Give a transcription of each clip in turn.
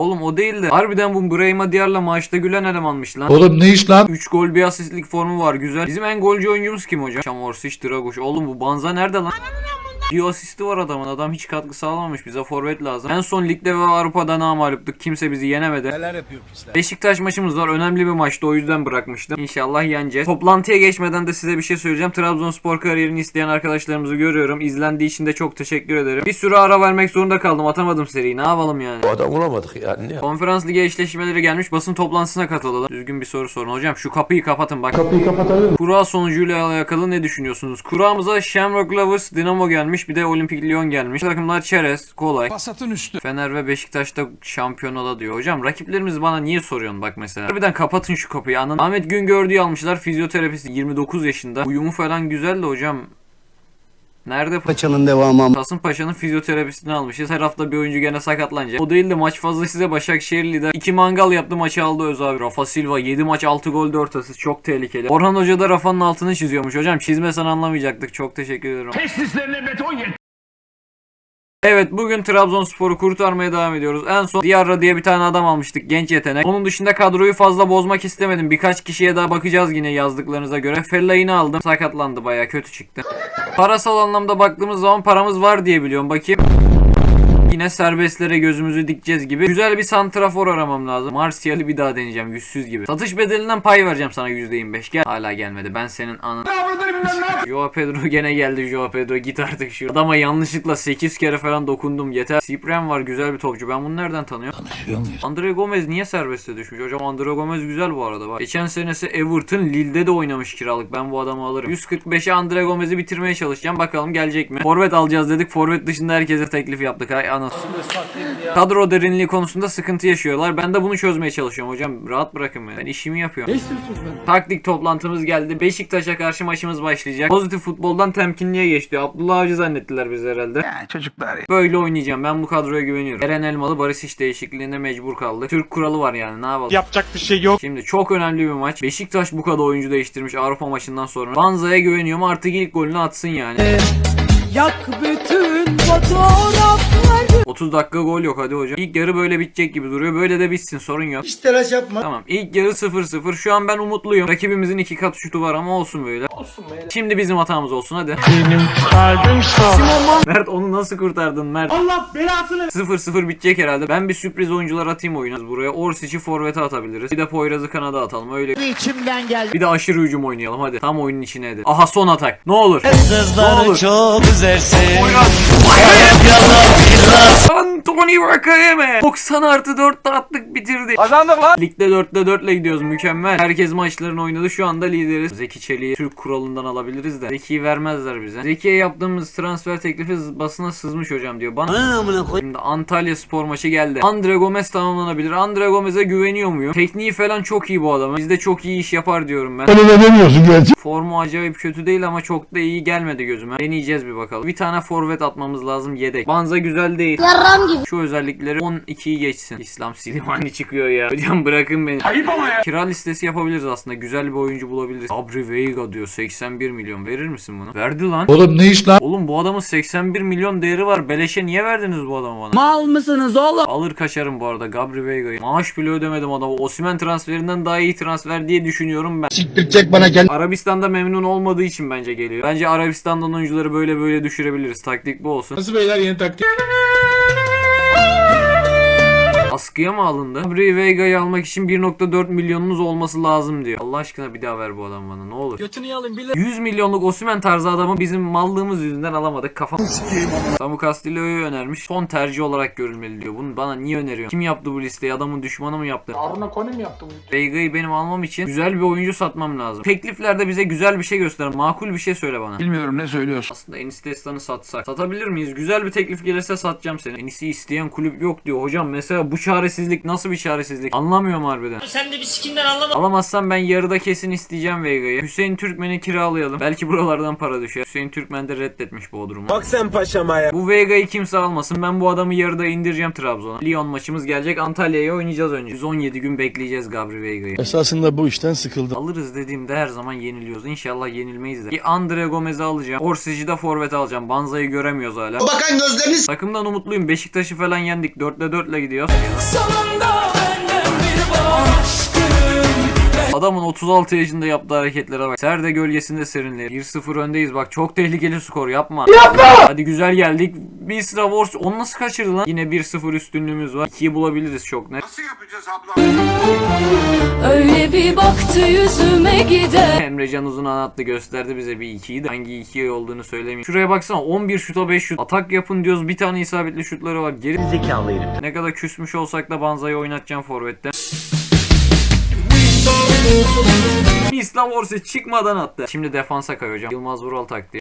Oğlum o değil de harbiden bu Brahima Diyar'la maçta gülen elemanmış lan. Oğlum ne iş lan? 3 gol bir asistlik formu var güzel. Bizim en golcü oyuncumuz kim hocam? Şamorsic Dragoş. Oğlum bu Banza nerede lan? Bir asisti var adamın. Adam hiç katkı sağlamamış. Bize forvet lazım. En son ligde ve Avrupa'da namaliptik. Kimse bizi yenemedi. Neler yapıyor pisler. Beşiktaş maçımız var. Önemli bir maçtı. O yüzden bırakmıştım. İnşallah yeneceğiz. Toplantıya geçmeden de size bir şey söyleyeceğim. Trabzonspor kariyerini isteyen arkadaşlarımızı görüyorum. İzlendiği için de çok teşekkür ederim. Bir sürü ara vermek zorunda kaldım. Atamadım seriyi. Ne yapalım yani? Bu adam bulamadık yani. Ne? Konferans ligi eşleşmeleri gelmiş. Basın toplantısına katılalım. Düzgün bir soru sorun. Hocam şu kapıyı kapatın bak. Kapıyı kapatabilir Kura sonucuyla alakalı ne düşünüyorsunuz? Kuramıza Shamrock Rovers, Dinamo gelmiş. Bir de Olimpik Lyon gelmiş. Takımlar Çerez, Kolay. Pasatın üstü. Fener ve Beşiktaş'ta şampiyon ola diyor. Hocam rakiplerimiz bana niye soruyorsun bak mesela. Harbiden kapatın şu kapıyı. Anın. Ahmet Güngördü'yü almışlar. Fizyoterapist 29 yaşında. Uyumu falan güzel de hocam. Nerede Paçanın devamı ama. Kasımpaşa'nın fizyoterapistini almışız. Her hafta bir oyuncu gene sakatlanacak. O değil de maç fazla size Başakşehir lider. 2 mangal yaptı maçı aldı Öz abi. Rafa Silva 7 maç 6 gol 4 asist. Çok tehlikeli. Orhan Hoca da Rafa'nın altını çiziyormuş. Hocam çizmesen anlamayacaktık. Çok teşekkür ederim. Testislerine beton yet. Evet bugün Trabzonspor'u kurtarmaya devam ediyoruz. En son Diarra diye bir tane adam almıştık genç yetenek. Onun dışında kadroyu fazla bozmak istemedim. Birkaç kişiye daha bakacağız yine yazdıklarınıza göre. Fellaini aldım. Sakatlandı baya kötü çıktı. Parasal anlamda baktığımız zaman paramız var diye biliyorum. Bakayım. Yine serbestlere gözümüzü dikeceğiz gibi. Güzel bir santrafor aramam lazım. Martial'i bir daha deneyeceğim yüzsüz gibi. Satış bedelinden pay vereceğim sana %25. Gel. Hala gelmedi. Ben senin anın. Joao Pedro gene geldi Joao Pedro git artık şu. Adama yanlışlıkla 8 kere falan dokundum yeter. Cyprien var güzel bir topçu. Ben bunu nereden tanıyorum? Tanışıyor muyuz? Andre Gomez niye serbeste düşmüş? Hocam Andre Gomez güzel bu arada bak. Geçen senesi Everton Lille'de de oynamış kiralık. Ben bu adamı alırım. 145'e Andre Gomez'i bitirmeye çalışacağım. Bakalım gelecek mi? Forvet alacağız dedik. Forvet dışında herkese teklif yaptık. Ay anasını. Kadro derinliği konusunda sıkıntı yaşıyorlar. Ben de bunu çözmeye çalışıyorum hocam. Rahat bırakın beni. Ben işimi yapıyorum. Taktik toplantımız geldi. Beşiktaş'a karşı maçımız başlayacak. Pozitif futboldan temkinliğe geçti. Abdullah Avcı zannettiler biz herhalde. Ya çocuklar ya. Böyle oynayacağım. Ben bu kadroya güveniyorum. Eren Elmalı Barış değişikliğinde mecbur kaldı. Türk kuralı var yani. Ne yapalım? Yapacak bir şey yok. Şimdi çok önemli bir maç. Beşiktaş bu kadar oyuncu değiştirmiş Avrupa maçından sonra. Banza'ya güveniyorum. Artık ilk golünü atsın yani. Yak bütün fotoğrafları 30 dakika gol yok hadi hocam. İlk yarı böyle bitecek gibi duruyor. Böyle de bitsin sorun yok. Hiç telaş yapma. Tamam ilk yarı 0-0. Şu an ben umutluyum. Rakibimizin iki kat şutu var ama olsun böyle. Olsun böyle. Şimdi bizim hatamız olsun hadi. Benim kalbim sağ. Mert onu nasıl kurtardın Mert? Allah belasını. 0-0 bitecek herhalde. Ben bir sürpriz oyuncular atayım oyuna buraya. Orsic'i forvete atabiliriz. Bir de Poyraz'ı kanada atalım. Öyle. içimden geldi. Bir de aşırı hücum oynayalım hadi. Tam oyunun içine edin. Aha son atak. Ne olur. ne olur. çok üzersin. Anthony Vakayeme. 90 artı 4 attık bitirdi. Kazandık lan. Ligde 4'te 4 ile gidiyoruz mükemmel. Herkes maçlarını oynadı şu anda lideriz. Zeki Çelik'i Türk kuralından alabiliriz de. Zeki'yi vermezler bize. Zeki'ye yaptığımız transfer teklifi basına sızmış hocam diyor. Bana Şimdi Antalya spor maçı geldi. Andre Gomez tamamlanabilir. Andre Gomez'e güveniyor muyum? Tekniği falan çok iyi bu adamın. Bizde çok iyi iş yapar diyorum ben. Öyle de demiyorsun gerçi. Formu acayip kötü değil ama çok da iyi gelmedi gözüme. Deneyeceğiz bir bakalım. Bir tane forvet atmamız lazım yedek. Banza güzel değil. Yarram gibi. Şu özellikleri 12'yi geçsin. İslam Silimani çıkıyor ya. Hocam bırakın beni. Ayıp ama ya. Kira listesi yapabiliriz aslında. Güzel bir oyuncu bulabiliriz. Abri Veiga diyor 81 milyon. Verir misin bunu? Verdi lan. Oğlum ne iş lan? Oğlum bu adamın 81 milyon değeri var. Beleşe niye verdiniz bu adamı bana? Mal mısınız oğlum? Alır kaçarım bu arada Gabri Veiga'yı. Maaş bile ödemedim adama. Osimhen transferinden daha iyi transfer diye düşünüyorum ben. Siktirecek bana gel. Arabistan'da memnun olmadığı için bence geliyor. Bence Arabistan'dan oyuncuları böyle böyle düşürebiliriz. Taktik bu olsun. Nasıl beyler yeni taktik? Askıya mı alındı? Gabri Veiga'yı almak için 1.4 milyonunuz olması lazım diyor. Allah aşkına bir daha ver bu adam bana ne olur. Götünü yalayım bile. 100 milyonluk Osimhen tarzı adamı bizim mallığımız yüzünden alamadık. Kafam Samu Castillo'yu önermiş. Son tercih olarak görülmeli diyor. Bunu bana niye öneriyor? Kim yaptı bu listeyi? Adamın düşmanı mı yaptı? Aruna Kone mi yaptı bu? Veiga'yı benim almam için güzel bir oyuncu satmam lazım. Tekliflerde bize güzel bir şey gösterin. Makul bir şey söyle bana. Bilmiyorum ne söylüyorsun. Aslında Enis Destan'ı satsak. Satabilir miyiz? Güzel bir teklif gelirse satacağım seni. Enis'i isteyen kulüp yok diyor. Hocam mesela bu çaresizlik nasıl bir çaresizlik? Anlamıyorum harbiden. Sen de bir sikinden anlamadın. Alamazsam ben yarıda kesin isteyeceğim Veiga'yı. Hüseyin Türkmen'i kiralayalım. Belki buralardan para düşer. Hüseyin Türkmen de reddetmiş bu durumu. Bak sen paşama ya. Bu Veiga'yı kimse almasın. Ben bu adamı yarıda indireceğim Trabzon'a. Lyon maçımız gelecek. Antalya'ya oynayacağız önce. 117 gün bekleyeceğiz Gabri Veiga'yı. Esasında bu işten sıkıldım. Alırız dediğimde her zaman yeniliyoruz. İnşallah yenilmeyiz de. Bir Andre Gomez'i alacağım. Orsic'i de forvet alacağım. Banza'yı göremiyoruz hala. Bakan gözleriniz Takımdan umutluyum. Beşiktaş'ı falan yendik. 4'le 4'le gidiyoruz. Sonunda benden bir aşkım Adamın 36 yaşında yaptığı hareketlere bak. Serde gölgesinde serinleyelim. 1-0 öndeyiz bak. Çok tehlikeli skor yapma. Yapma. Hadi güzel geldik. Bir sıra Wars. Onu nasıl kaçırdı lan? Yine 1-0 üstünlüğümüz var. 2'yi bulabiliriz çok net. Öyle bir baktı yüzüme gider Emrecan uzun anlattı gösterdi bize bir 2'yi de hangi 2'yi olduğunu söylemiyor. Şuraya baksana 11 şuta 5 şut. Atak yapın diyoruz bir tane isabetli şutları var. Geri Zekalı herif. ne kadar küsmüş olsak da Banza'yı oynatacağım forvette. Mislav Orsic çıkmadan attı. Şimdi defansa kay hocam. Yılmaz Vural taktiği.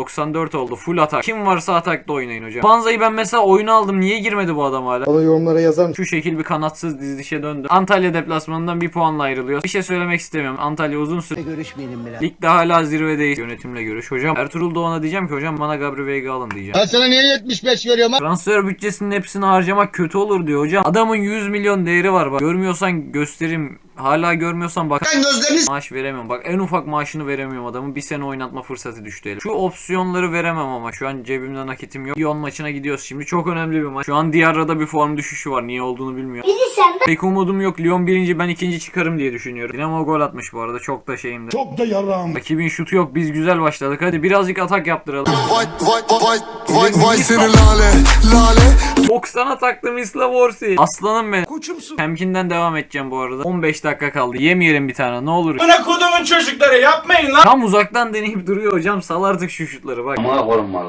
94 oldu. Full atak. Kim varsa atakta oynayın hocam. Banza'yı ben mesela oyuna aldım. Niye girmedi bu adam hala? Bana yorumlara yazar mısın? Şu şekil bir kanatsız dizilişe döndü. Antalya deplasmanından bir puanla ayrılıyor. Bir şey söylemek istemiyorum. Antalya uzun süre Görüşmeyelim bile. Ligde hala zirvedeyiz. Yönetimle görüş. Hocam Ertuğrul Doğan'a diyeceğim ki hocam bana Gabri Veiga alın diyeceğim. Ben sana niye 75 veriyorum ha? Transfer bütçesinin hepsini harcamak kötü olur diyor hocam. Adamın 100 milyon değeri var bak. Görmüyorsan göstereyim. Hala görmüyorsan bak. Ben gözlerini Maaş veremiyorum. Bak en ufak maaşını veremiyorum adamın. Bir sene oynatma fırsatı düştü elim. Şu opsiyonları veremem ama şu an cebimde nakitim yok. Lyon maçına gidiyoruz şimdi. Çok önemli bir maç. Şu an Diyarra'da bir form düşüşü var. Niye olduğunu bilmiyorum. Pek umudum yok. Lyon birinci ben ikinci çıkarım diye düşünüyorum. Dinamo gol atmış bu arada. Çok da şeyimde. Çok da yarağım. Rakibin şutu yok. Biz güzel başladık. Hadi birazcık atak yaptıralım. Vay vay vay vay vay seni lale lale 90'a taktım İslav Orsi. Aslanım benim. Temkinden devam edeceğim bu arada. 15 dakika kaldı. Yemeyelim bir tane ne olur. Bana kodumun çocukları yapmayın lan. Tam uzaktan deneyip duruyor hocam. Sal artık şu şutları bak.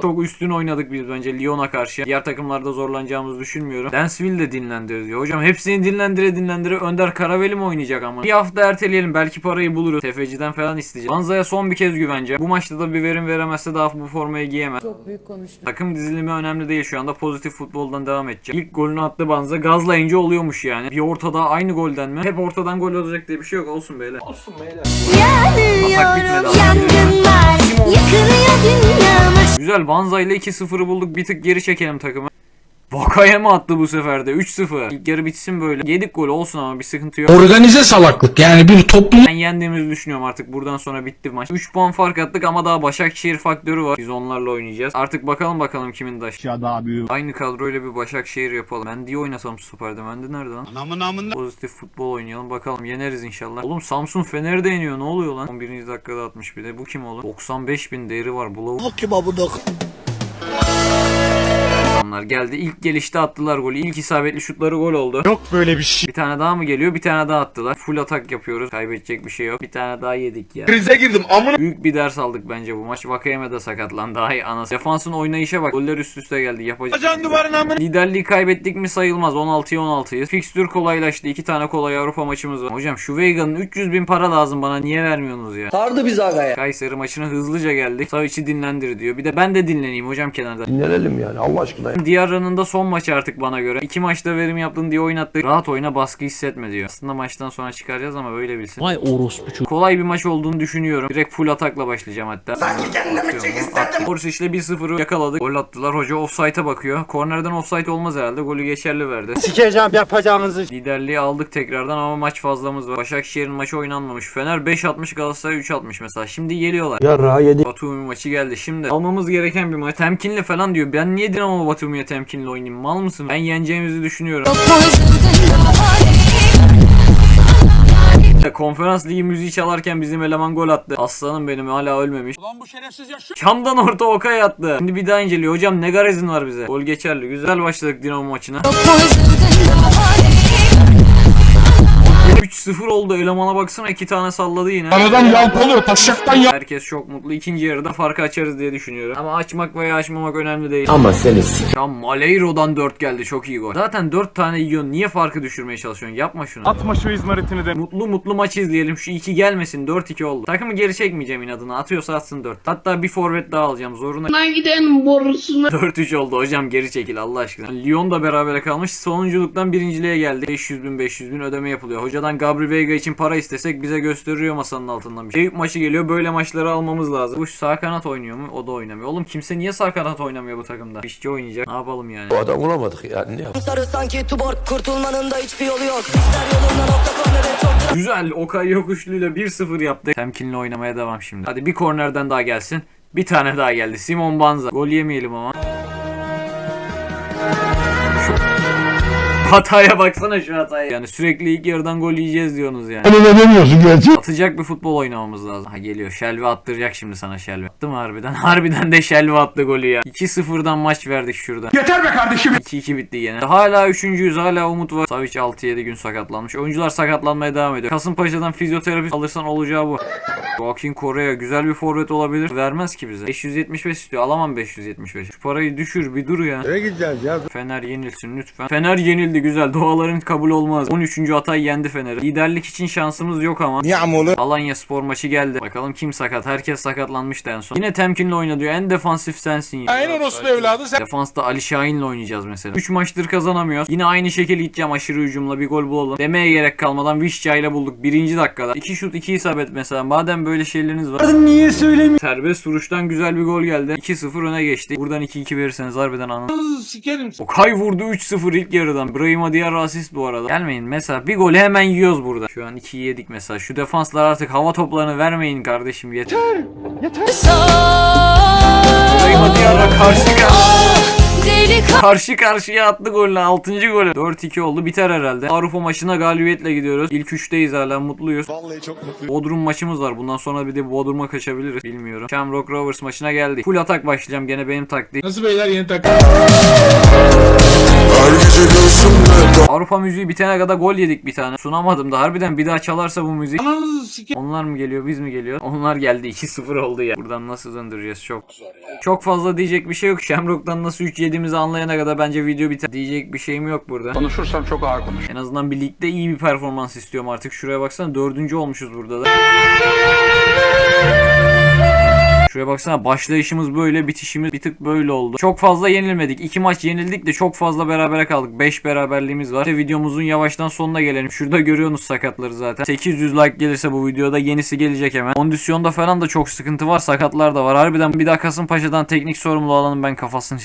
Çok üstün oynadık biz bence Lyon'a karşı. Diğer takımlarda zorlanacağımızı düşünmüyorum. Dansville de dinlendiriyor diyor. Hocam hepsini dinlendire dinlendire Önder Karaveli mi oynayacak ama? Bir hafta erteleyelim. Belki parayı buluruz. Tefeciden falan isteyeceğiz. Banza'ya son bir kez güveneceğim. Bu maçta da bir verim veremezse daha bu formayı giyemez. Çok büyük konuştun Takım dizilimi önemli değil şu anda. Pozitif futboldan devam edeceğim. İlk golünü attı Banza. Gazlayınca oluyormuş yani. Bir ortada aynı golden mi? Hep ortadan gol olacak diye bir şey yok. Olsun böyle. Olsun beyler. Atak bitmedi ama. Yıkılıyor dünyamız Güzel Banza ile 2-0'ı bulduk. Bir tık geri çekelim takımı. Vakaya mı attı bu sefer de? 3-0. İlk yarı bitsin böyle. Yedik gol olsun ama bir sıkıntı yok. Organize salaklık yani bir toplum. Ben yendiğimizi düşünüyorum artık. Buradan sonra bitti maç. 3 puan fark attık ama daha Başakşehir faktörü var. Biz onlarla oynayacağız. Artık bakalım bakalım kimin daşı. Ya daha büyük. Aynı kadroyla bir Başakşehir yapalım. Ben diye oynasam Süper'de. Bende nerede lan? Anamın amında. Pozitif futbol oynayalım bakalım yeneriz inşallah. Oğlum Samsun Fener'i de yeniyor ne oluyor lan? 11. dakikada atmış bir de bu kim oğlum? 95 bin değeri var bu lavuk. kim abone Adamlar geldi ilk gelişte attılar golü. İlk isabetli şutları gol oldu. Yok böyle bir şey. Bir tane daha mı geliyor? Bir tane daha attılar. Full atak yapıyoruz. Kaybedecek bir şey yok. Bir tane daha yedik ya. Krize girdim amına. Büyük bir ders aldık bence bu maç. Vakayeme de sakatlandı. Daha iyi anası. Defansın oynayışa bak. Goller üst üste geldi. Yapacak. Can duvarın amına. Liderliği kaybettik mi sayılmaz. 16'ya 16'yız. Fikstür kolaylaştı. İki tane kolay Avrupa maçımız var. Hocam şu Veiga'nın 300 bin para lazım bana. Niye vermiyorsunuz ya? Sardı biz agaya. Kayseri maçına hızlıca geldik. Savic'i dinlendir diyor. Bir de ben de dinleneyim hocam kenarda. Dinlenelim yani Allah aşkına. Diyarra'nın da son maçı artık bana göre. İki maçta verim yaptın diye oynattı. Rahat oyna baskı hissetme diyor. Aslında maçtan sonra çıkaracağız ama böyle bilsin. Vay orospu Kolay bir maç olduğunu düşünüyorum. Direkt full atakla başlayacağım hatta. Sanki kendimi çek istedim. Orsiç'le 1-0'ı yakaladık. Gol attılar. Hoca offside'a bakıyor. Kornerden offside olmaz herhalde. Golü geçerli verdi. Sikeceğim yapacağınızı. Liderliği aldık tekrardan ama maç fazlamız var. Başakşehir'in maçı oynanmamış. Fener 5 atmış Galatasaray 3 atmış mesela. Şimdi geliyorlar. Yarra yedi. Batumi maçı geldi. Şimdi almamız gereken bir maç. Temkinli falan diyor. Ben niye Dinamo Batumi'ye temkinli oynayayım? Mal mısın? Ben yeneceğimizi düşünüyorum. Konferans ligi müziği çalarken bizim eleman gol attı. Aslanım benim hala ölmemiş. Ulan bu şerefsiz yaşıyor. Çamdan orta Okay attı. Şimdi bir daha inceliyor. Hocam ne garezin var bize? Gol geçerli. Güzel başladık Dinamo maçına. 3-0 oldu. Elemana baksana iki tane salladı yine. Aradan yalpalıyor taşaktan yal. Herkes çok mutlu. İkinci yarıda farkı açarız diye düşünüyorum. Ama açmak veya açmamak önemli değil. Ama seni Şu an Maleiro'dan 4 geldi. Çok iyi gol. Zaten 4 tane yiyorsun. Niye farkı düşürmeye çalışıyorsun? Yapma şunu. Atma şu izmaritini de. Mutlu mutlu maç izleyelim. Şu 2 gelmesin. 4-2 oldu. Takımı geri çekmeyeceğim inadına. Atıyorsa atsın 4. Hatta bir forvet daha alacağım. Zoruna giden borusuna 4-3 oldu hocam geri çekil Allah aşkına. Lyon da berabere kalmış. Sonunculuktan birinciliğe geldi. 500 bin 500 bin ödeme yapılıyor. Hocadan Gabri Veiga için para istesek bize gösteriyor masanın altından bir şey. Eyüp maçı geliyor. Böyle maçları almamız lazım. Bu sağ kanat oynuyor mu? O da oynamıyor. Oğlum kimse niye sağ kanat oynamıyor bu takımda? İşçi oynayacak. Ne yapalım yani? Bu adam bulamadık yani ne yapalım? Sarı sanki tuborg kurtulmanın da hiçbir yolu yok İster çok Güzel. Okay yokuşluyla 1-0 yaptık. Temkinli oynamaya devam şimdi. Hadi bir kornerden daha gelsin. Bir tane daha geldi. Simon Banza. Gol yemeyelim ama. Hataya baksana şu hataya. Yani sürekli ilk yarıdan gol yiyeceğiz diyorsunuz yani. Hani ne demiyorsun gerçi? Atacak bir futbol oynamamız lazım. Ha geliyor. Şelvi attıracak şimdi sana Şelvi. Attı mı harbiden? Harbiden de Şelvi attı golü ya. 2-0'dan maç verdik şurada. Yeter be kardeşim. 2-2 bitti yine. Hala üçüncüyüz. Hala umut var. Savic 6-7 gün sakatlanmış. Oyuncular sakatlanmaya devam ediyor. Kasımpaşa'dan fizyoterapi alırsan olacağı bu. Joaquin Korea güzel bir forvet olabilir. Vermez ki bize. 575 istiyor. Alamam 575. Şu parayı düşür bir dur ya. Nereye gideceğiz ya? Fener yenilsin lütfen. Fener yenildi güzel. Duaların kabul olmaz. 13. Hatay yendi Fener'i. Liderlik için şansımız yok ama. Niye amolu? Alanya spor maçı geldi. Bakalım kim sakat. Herkes sakatlanmıştı en son. Yine temkinli oyna diyor. En defansif sensin ya. Aynen orospu evladı sen. Defansta Ali Şahin'le oynayacağız mesela. 3 maçtır kazanamıyoruz. Yine aynı şekil gideceğim aşırı hücumla bir gol bulalım. Demeye gerek kalmadan Vişça ile bulduk. Birinci dakikada. 2 şut 2 isabet mesela. Madem böyle şeyleriniz var. Niye söylemiyorsun? Serbest vuruştan güzel bir gol geldi. 2-0 öne geçti. Buradan 2-2 verirseniz harbiden anın. Sikerim. Okay vurdu 3-0 ilk yarıdan. Brahim Diğer asist bu arada. Gelmeyin mesela bir golü hemen yiyoruz burada. Şu an 2 yedik mesela. Şu defanslar artık hava toplarını vermeyin kardeşim yeter. Brahim Diarra karşı karşı. Deli Karşı karşıya attı golünü 6. golü. 4-2 oldu biter herhalde. Avrupa maçına galibiyetle gidiyoruz. İlk 3'teyiz hala mutluyuz. Vallahi çok mutluyum Bodrum maçımız var. Bundan sonra bir de Bodrum'a kaçabiliriz. Bilmiyorum. Shamrock Rovers maçına geldik. Full atak başlayacağım. Gene benim taktiğim. Nasıl beyler yeni takım? Avrupa müziği bitene kadar gol yedik bir tane. Sunamadım da harbiden bir daha çalarsa bu müzik. Onlar mı geliyor biz mi geliyor? Onlar geldi 2-0 oldu ya. Buradan nasıl döndüreceğiz çok. Çok fazla diyecek bir şey yok. Shamrock'tan nasıl 3 yediğimizi anlayana kadar bence video biter. Diyecek bir şeyim yok burada. Konuşursam çok ağır konuş. En azından bir ligde iyi bir performans istiyorum artık. Şuraya baksana dördüncü olmuşuz burada da. Şuraya baksana başlayışımız böyle bitişimiz bir tık böyle oldu. Çok fazla yenilmedik. İki maç yenildik de çok fazla berabere kaldık. 5 beraberliğimiz var. İşte videomuzun yavaştan sonuna gelelim. Şurada görüyorsunuz sakatları zaten. 800 like gelirse bu videoda yenisi gelecek hemen. Kondisyonda falan da çok sıkıntı var. Sakatlar da var. Harbiden bir daha Kasımpaşa'dan teknik sorumlu alanın ben kafasını